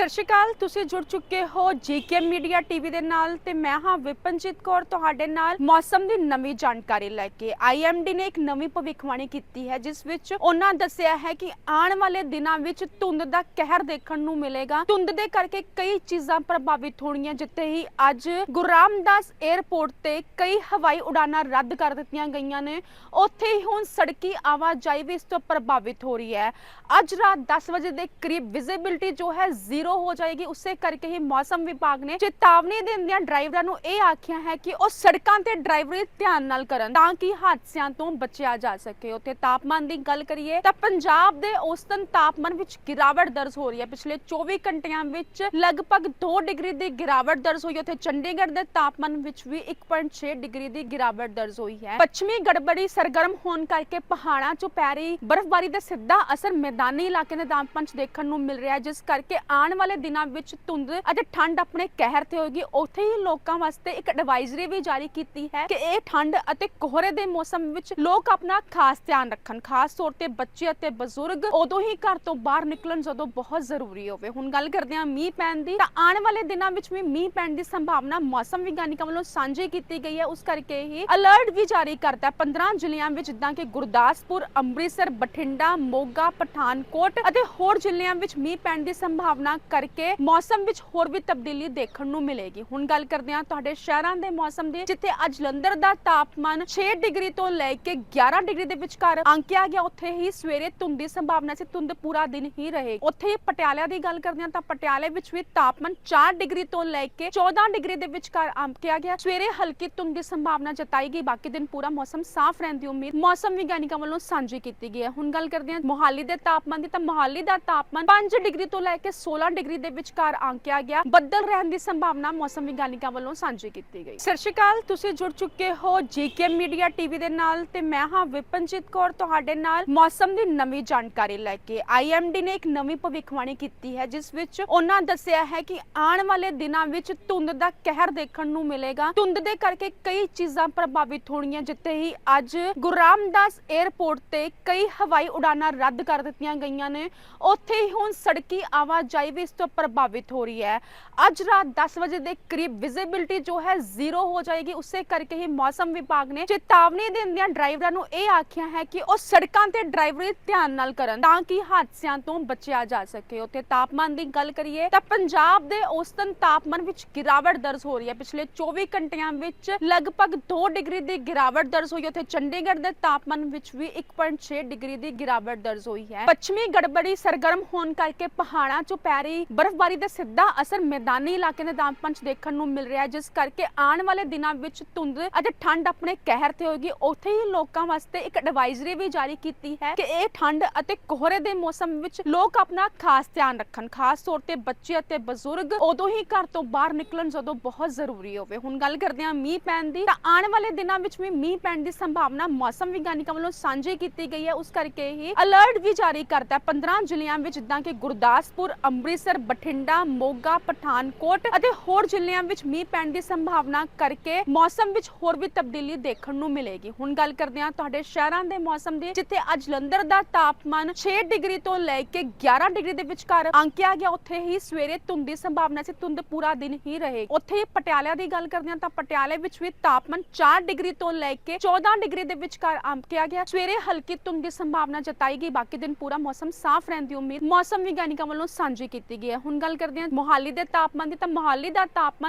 ਸਤਿ ਸ਼੍ਰੀ ਅਕਾਲ, ਤੁਸੀਂ ਜੁੜ ਚੁੱਕੇ ਹੋ ਜੀਕੇ ਮੀਡੀਆ ਟੀਵੀ ਦੇ ਨਾਲ ਤੇ ਮੈਂ ਹਾਂ ਵਿਪਨਜੀਤ ਕੌਰ ਤੁਹਾਡੇ ਨਾਲ ਮੌਸਮ ਦੀ ਨਵੀਂ ਜਾਣਕਾਰੀ ਲੈ ਕੇ। ਆਈਐਮਡੀ ਨੇ ਇੱਕ ਨਵੀਂ ਭਵਿੱਖਬਾਣੀ ਕੀਤੀ ਹੈ, ਜਿਸ ਵਿੱਚ ਉਹਨਾਂ ਦੱਸਿਆ ਹੈ ਕਿ ਆਉਣ ਵਾਲੇ ਦਿਨਾਂ ਵਿੱਚ ਧੁੰਦ ਦਾ ਕਹਿਰ ਦੇਖਣ ਨੂੰ ਮਿਲੇਗਾ। ਧੁੰਦ ਦੇ ਕਰਕੇ ਕਈ ਚੀਜ਼ਾਂ ਪ੍ਰਭਾਵਿਤ ਹੋਣਗੀਆਂ, ਜਿੱਥੇ ਹੀ ਅੱਜ ਗੁਰੂ ਰਾਮਦਾਸ 에ਅਰਪੋਰਟ ਤੇ ਕਈ ਹਵਾਈ ਉਡਾਨਾਂ ਰੱਦ ਕਰ ਦਿੱਤੀਆਂ ਗਈਆਂ ਨੇ। ਉੱਥੇ ਹੀ ਹੁਣ ਸੜਕੀ ਆਵਾਜਾਈ ਵੀ ਇਸ ਤੋਂ ਪ੍ਰਭਾਵਿਤ ਹੋ ਰਹੀ ਹੈ। ਅੱਜ ਰਾਤ 10 ਵਜੇ ਦੇ ਕਰੀਬ ਵਿਜ਼ਿਬਿਲਟੀ ਜੋ ਹੈ ਜ਼ੀਰੋ ਹੋ ਜਾਏਗੀ, ਉਸੇ ਕਰਕੇ ਹੀ ਮੌਸਮ ਵਿਭਾਗ ਨੇ ਚੇਤਾਵਨੀ ਦਿੰਦਿਆਂ ਡਰਾਈਵਰਾਂ ਨੂੰ ਇਹ ਆਖਿਆ ਹੈ ਕਿ ਉਹ ਸੜਕਾਂ ਤੇ ਡਰਾਈਵਰੀ ਧਿਆਨ ਨਾਲ ਕਰਨ ਤਾਂ ਕਿ ਹਾਦਸਿਆਂ ਤੋਂ ਬਚਿਆ ਜਾ ਸਕੇ। ਉੱਥੇ ਤਾਪਮਾਨ ਦੀ ਗੱਲ ਕਰੀਏ ਤਾਂ ਪੰਜਾਬ ਦੇ ਔਸਤਨ ਤਾਪਮਾਨ ਵਿੱਚ ਗਿਰਾਵਟ ਦਰਜ ਹੋ ਰਹੀ ਹੈ। ਪਿਛਲੇ 24 ਘੰਟਿਆਂ ਵਿੱਚ ਲਗਭਗ 2 ਡਿਗਰੀ ਦੀ ਗਿਰਾਵਟ ਦਰਜ ਹੋਈ। ਉੱਥੇ ਚੰਡੀਗੜ੍ਹ ਦੇ ਤਾਪਮਾਨ ਵਿੱਚ ਵੀ 1.6 ਡਿਗਰੀ ਦੀ ਗਿਰਾਵਟ ਦਰਜ ਹੋਈ ਹੈ। ਪੱਛਮੀ ਗੜਬੜੀ ਸਰਗਰਮ ਹੋਣ ਕਰਕੇ ਪਹਾੜਾਂ 'ਚੋਂ ਪੈ ਰਹੀ ਬਰਫ਼ਬਾਰੀ ਦਾ ਸਿੱਧਾ ਅਸਰ ਮੈਦਾਨੀ ਇਲਾਕੇ ਦੇ ਤਾਪਮਾਨ 'ਚ ਦੇਖਣ ਨੂੰ ਮਿਲ ਰਿਹਾ ਹੈ, ਜਿਸ ਕਰਕੇ ਆਉਣ ਵਾਲੇ ਦਿਨਾਂ ਵਿੱਚ ਧੁੰਦ ਅਤੇ ਠੰਡ ਆਪਣੇ ਕਹਿਰ ਤੇ ਹੋਏਗੀ। ਉੱਥੇ ਹੀ ਲੋਕਾਂ ਵਾਸਤੇ ਇੱਕ ਐਡਵਾਈਜ਼ਰੀ ਵੀ ਜਾਰੀ ਕੀਤੀ ਹੈ ਕਿ ਇਹ ਠੰਡ ਅਤੇ ਕੋਹਰੇ ਦੇ ਮੌਸਮ ਵਿੱਚ ਲੋਕ ਆਪਣਾ ਖਾਸ ਧਿਆਨ ਰੱਖਣ। ਖਾਸ ਤੌਰ ਤੇ ਬੱਚੇ ਅਤੇ ਬਜ਼ੁਰਗ ਉਦੋਂ ਹੀ ਘਰ ਤੋਂ ਬਾਹਰ ਨਿਕਲਣ ਜਦੋਂ ਬਹੁਤ ਜ਼ਰੂਰੀ ਹੋਵੇ। ਹੁਣ ਗੱਲ ਕਰਦੇ ਹਾਂ ਮੀਂਹ ਪੈਣ ਦੀ। ਤਾਂ ਆਉਣ ਵਾਲੇ ਦਿਨਾਂ ਵਿੱਚ ਵੀ ਮੀਂਹ ਪੈਣ ਦੀ ਸੰਭਾਵਨਾ ਮੌਸਮ ਵਿਗਿਆਨੀਆਂ ਵੱਲੋਂ ਸਾਂਝੀ ਕੀਤੀ ਗਈ ਹੈ। ਉਸ ਕਰਕੇ ਹੀ ਅਲਰਟ ਵੀ ਜਾਰੀ ਕਰਦਾ ਹੈ। 15 ਜ਼ਿਲ੍ਹਿਆਂ ਵਿੱਚ ਜਿੱਦਾਂ ਕਿ ਗੁਰਦਾਸਪੁਰ, ਅੰਮ੍ਰਿਤਸਰ, ਬਠਿੰਡਾ, ਮੋਗਾ, ਪਠਾਨਕੋਟ ਅਤੇ ਹੋਰ ਜ਼ਿਲ੍ਹਿਆਂ ਵਿੱਚ ਮੀਂਹ ਪੈਣ ਦੀ ਸੰਭਾਵਨਾ ਕਰਕੇ ਮੌਸਮ ਵਿੱਚ ਹੋਰ ਵੀ ਤਬਦੀਲੀ ਦੇਖਣ ਨੂੰ ਮਿਲੇਗੀ। ਹੁਣ ਗੱਲ ਕਰਦੇ ਹਾਂ ਤੁਹਾਡੇ ਸ਼ਹਿਰਾਂ ਦੇ ਮੌਸਮ ਦੀ, ਜਿੱਥੇ ਅੱਜ ਜਲੰਧਰ ਦਾ ਤਾਪਮਾਨ 6 ਡਿਗਰੀ ਤੋਂ ਲੈ ਕੇ 11 ਡਿਗਰੀ ਦੇ ਵਿਚਕਾਰ ਅੰਕਿਆ ਗਿਆ, ਉੱਥੇ ਹੀ ਸਵੇਰੇ ਧੁੰਦ ਦੀ ਸੰਭਾਵਨਾ ਸੀ, ਧੁੰਦ ਪੂਰਾ ਦਿਨ ਹੀ ਰਹੇਗੀ। ਉੱਥੇ ਪਟਿਆਲਾ ਦੀ ਗੱਲ ਕਰਦੇ ਹਾਂ ਤਾਂ ਪਟਿਆਲੇ ਵਿੱਚ ਵੀ ਤਾਪਮਾਨ 4 ਡਿਗਰੀ ਤੋਂ ਲੈ ਕੇ 14 ਡਿਗਰੀ ਦੇ ਵਿਚਕਾਰ ਅੰਕਿਆ ਗਿਆ। ਸਵੇਰੇ ਹਲਕੀ ਧੁੰਦ ਦੀ ਸੰਭਾਵਨਾ ਜਤਾਈ ਗਈ, ਬਾਕੀ ਦਿਨ ਪੂਰਾ ਮੌਸਮ ਸਾਫ਼ ਰਹਿਣ ਦੀ ਉਮੀਦ ਮੌਸਮ ਵਿਗਿਆਨੀਆਂ ਵੱਲੋਂ ਸਾਂਝੀ ਕੀਤੀ ਗਈ ਹੈ। ਹੁਣ ਗੱਲ ਕਰਦੇ ਹਾਂ ਮੋਹਾਲੀ ਦੇ ਤਾਪਮਾਨ ਦੀ, ਤਾਂ ਮੋਹਾਲੀ ਦਾ ਤਾਪਮਾਨ 5 ਡਿਗਰੀ ਤੋਂ ਲੈ ਕੇ 16 ਡਿਗਰੀ ਦੇ ਵਿਚਕਾਰ ਆਂਕਿਆ ਗਿਆ। ਬੱਦਲ ਰਹਿਣ ਦੀ ਸੰਭਾਵਨਾ ਮੌਸਮ ਵਿਗਿਆਨੀਆਂ ਵੱਲੋਂ ਸਾਂਝੀ ਕੀਤੀ ਗਈ। ਸਤਿ ਸ਼੍ਰੀ ਅਕਾਲ, ਤੁਸੀਂ ਜੁੜ ਚੁੱਕੇ ਹੋ ਜੀਕੇ ਮੀਡੀਆ ਟੀਵੀ ਦੇ ਨਾਲ ਤੇ ਮੈਂ ਹਾਂ ਵਿਪਨਜੀਤ ਕੌਰ ਤੁਹਾਡੇ ਨਾਲ। ਮੌਸਮ ਦੀ ਨਵੀਂ ਜਾਣਕਾਰੀ ਲੈ ਕੇ ਆਈਐਮਡੀ ਨੇ ਇੱਕ ਨਵੀਂ ਭਵਿੱਖਬਾਣੀ ਕੀਤੀ ਹੈ, ਜਿਸ ਵਿੱਚ ਉਹਨਾਂ ਦੱਸਿਆ ਹੈ ਕਿ ਆਉਣ ਵਾਲੇ ਦਿਨਾਂ ਵਿੱਚ ਧੁੰਦ ਦਾ ਕਹਿਰ ਦੇਖਣ ਨੂੰ ਮਿਲੇਗਾ। ਧੁੰਦ ਦੇ ਕਰਕੇ ਕਈ ਚੀਜ਼ਾਂ ਪ੍ਰਭਾਵਿਤ ਹੋਣਗੀਆਂ, ਜਿੱਥੇ ਹੀ ਅੱਜ ਗੁਰੂ ਰਾਮਦਾਸ 에ਅਰਪੋਰਟ ਤੇ ਕਈ ਹਵਾਈ ਉਡਾਨਾਂ ਰੱਦ ਕਰ ਦਿੱਤੀਆਂ ਗਈਆਂ ਨੇ। ਉੱਥੇ ਹੀ ਹੁਣ ਸੜਕੀ ਆਵਾਜਾਈ ਵੀ ਇਸ ਤੋਂ ਪ੍ਰਭਾਵਿਤ ਹੋ ਰਹੀ ਹੈ। ਅੱਜ ਰਾਤ 10 ਵਜੇ ਦੇ ਕਰੀਬ ਵਿਜ਼ਿਬਿਲਟੀ ਜੋ ਹੈ ਜ਼ੀਰੋ ਹੋ ਜਾਏਗੀ। ਉਸੇ ਕਰਕੇ ਹੀ ਮੌਸਮ ਵਿਭਾਗ ਨੇ ਚੇਤਾਵਨੀ ਦਿੰਦਿਆਂ ਡਰਾਈਵਰਾਂ ਨੂੰ ਇਹ ਆਖਿਆ ਹੈ ਕਿ ਉਹ ਸੜਕਾਂ ਤੇ ਡਰਾਈਵਰੀ ਧਿਆਨ ਨਾਲ ਕਰਨ ਤਾਂ ਕਿ ਹਾਦਸਿਆਂ ਤੋਂ ਬਚਿਆ ਜਾ ਸਕੇ। ਉੱਥੇ ਤਾਪਮਾਨ ਦੀ ਗੱਲ ਕਰੀਏ ਤਾਂ ਪੰਜਾਬ ਦੇ ਔਸਤਨ ਤਾਪਮਾਨ ਵਿੱਚ ਗਿਰਾਵਟ ਦਰਜ ਹੋ ਰਹੀ ਹੈ। ਪਿਛਲੇ 24 ਘੰਟਿਆਂ ਵਿੱਚ ਲਗਭਗ 2 ਡਿਗਰੀ ਦੀ ਗਿਰਾਵਟ ਦਰਜ ਹੋਈ ਉੱਥੇ ਚੰਡੀਗੜ੍ਹ ਦੇ ਤਾਪਮਾਨ ਵਿੱਚ ਵੀ 1.6 ਡਿਗਰੀ ਦੀ ਗਿਰਾਵਟ ਦਰਜ ਹੋਈ ਹੈ। ਪੱਛਮੀ ਗੜਬੜੀ ਸਰਗਰਮ ਹੋਣ ਕਰਕੇ ਪਹਾੜਾਂ 'ਚੋਂ ਪੈ ਰਹੀ ਬਰਫ਼ਬਾਰੀ ਦਾ ਸਿੱਧਾ ਅਸਰ ਮੈਦਾਨੀ ਇਲਾਕੇ ਦੇ ਤਾਪਮਾਨ 'ਚ ਦੇਖਣ ਨੂੰ ਮਿਲ ਰਿਹਾ ਹੈ, ਜਿਸ ਕਰਕੇ ਆਉਣ ਵਾਲੇ ਦਿਨਾਂ ਵਿੱਚ ਧੁੰਦ ਅਤੇ ਠੰਡ ਆਪਣੇ ਕਹਿਰ ਤੇ ਹੋਏਗੀ। ਉੱਥੇ ਹੀ ਲੋਕਾਂ ਵਾਸਤੇ ਇੱਕ ਐਡਵਾਈਜ਼ਰੀ ਵੀ ਜਾਰੀ ਕੀਤੀ ਹੈ ਕਿ ਇਹ ਠੰਡ ਅਤੇ ਕੋਹਰੇ ਦੇ ਮੌਸਮ ਵਿੱਚ ਲੋਕ ਆਪਣਾ ਖਾਸ ਧਿਆਨ ਰੱਖਣ। ਖਾਸ ਤੌਰ ਤੇ ਬੱਚੇ ਅਤੇ ਬਜ਼ੁਰਗ ਉਦੋਂ ਹੀ ਘਰ ਤੋਂ ਬਾਹਰ ਨਿਕਲਣ ਜਦੋਂ ਬਹੁਤ ਜ਼ਰੂਰੀ ਹੋਵੇ। ਹੁਣ ਗੱਲ ਕਰਦੇ ਹਾਂ ਮੀਂਹ ਪੈਣ ਦੀ। ਤਾਂ ਆਉਣ ਵਾਲੇ ਦਿਨਾਂ ਵਿੱਚ ਵੀ ਮੀਂਹ ਪੈਣ ਦੀ ਸੰਭਾਵਨਾ ਮੌਸਮ ਵਿਗਿਆਨੀਆਂ ਵੱਲੋਂ ਸਾਂਝੀ ਕੀਤੀ ਗਈ ਹੈ। ਉਸ ਕਰਕੇ ਹੀ ਅਲਰਟ ਵੀ ਜਾਰੀ ਕਰਤਾ ਹੈ। 15 ਜ਼ਿਲ੍ਹਿਆਂ ਵਿੱਚ, ਜਿੱਦਾਂ ਕਿ ਗੁਰਦਾਸਪੁਰ, ਅੰਮ੍ਰਿਤਸਰ ਬਠਿੰਡਾ, ਮੋਗਾ, ਪਠਾਨਕੋਟ ਅਤੇ ਹੋਰ ਜ਼ਿਲ੍ਹਿਆਂ ਵਿੱਚ ਮੀਂਹ ਪੈਣ ਦੀ ਸੰਭਾਵਨਾ ਕਰਕੇ ਮੌਸਮ ਵਿੱਚ ਹੋਰ ਵੀ ਤਬਦੀਲੀ ਦੇਖਣ ਨੂੰ ਮਿਲੇਗੀ। ਹੁਣ ਗੱਲ ਕਰਦੇ ਹਾਂ ਤੁਹਾਡੇ ਸ਼ਹਿਰਾਂ ਦੇ ਮੌਸਮ ਦੀ, ਜਿੱਥੇ ਅੱਜ ਜਲੰਧਰ ਦਾ ਤਾਪਮਾਨ 6 ਡਿਗਰੀ ਤੋਂ ਲੈ ਕੇ 11 ਡਿਗਰੀ ਦੇ ਵਿਚਕਾਰ ਅੰਕਿਆ ਗਿਆ। ਉੱਥੇ ਹੀ ਸਵੇਰੇ ਧੁੰਦ ਦੀ ਸੰਭਾਵਨਾ ਸੀ। ਧੁੰਦ ਪੂਰਾ ਦਿਨ ਹੀ ਰਹੇ ਉੱਥੇ ਹੀ ਪਟਿਆਲਾ ਦੀ ਗੱਲ ਕਰਦੇ ਹਾਂ ਤਾਂ ਪਟਿਆਲੇ ਵਿੱਚ ਵੀ ਤਾਪਮਾਨ 4 ਡਿਗਰੀ ਤੋਂ ਲੈ ਕੇ 14 ਡਿਗਰੀ ਦੇ ਵਿਚਕਾਰ ਅੰਕਿਆ ਗਿਆ। ਸਵੇਰੇ ਹਲਕੀ ਧੁੰਦ ਦੀ ਸੰਭਾਵਨਾ ਜਤਾਈ ਗਈ। ਬਾਕੀ ਦਿਨ ਪੂਰਾ ਮੌਸਮ ਸਾਫ਼ ਰਹਿਣ ਦੀ ਉਮੀਦ ਮੌਸਮ ਵਿਗਿਆਨੀਆਂ ਵੱਲੋਂ ਸਾਂਝੀ ਕੀਤੀ ਗਈ ਹੈ। ਹੁਣ ਗੱਲ ਕਰਦੇ ਹਾਂ ਮੋਹਾਲੀ ਦੇ ਤਾਪਮਾਨ ਦੀ। ਤਾਂ ਮੋਹਾਲੀ ਦਾ ਤਾਪਮਾਨ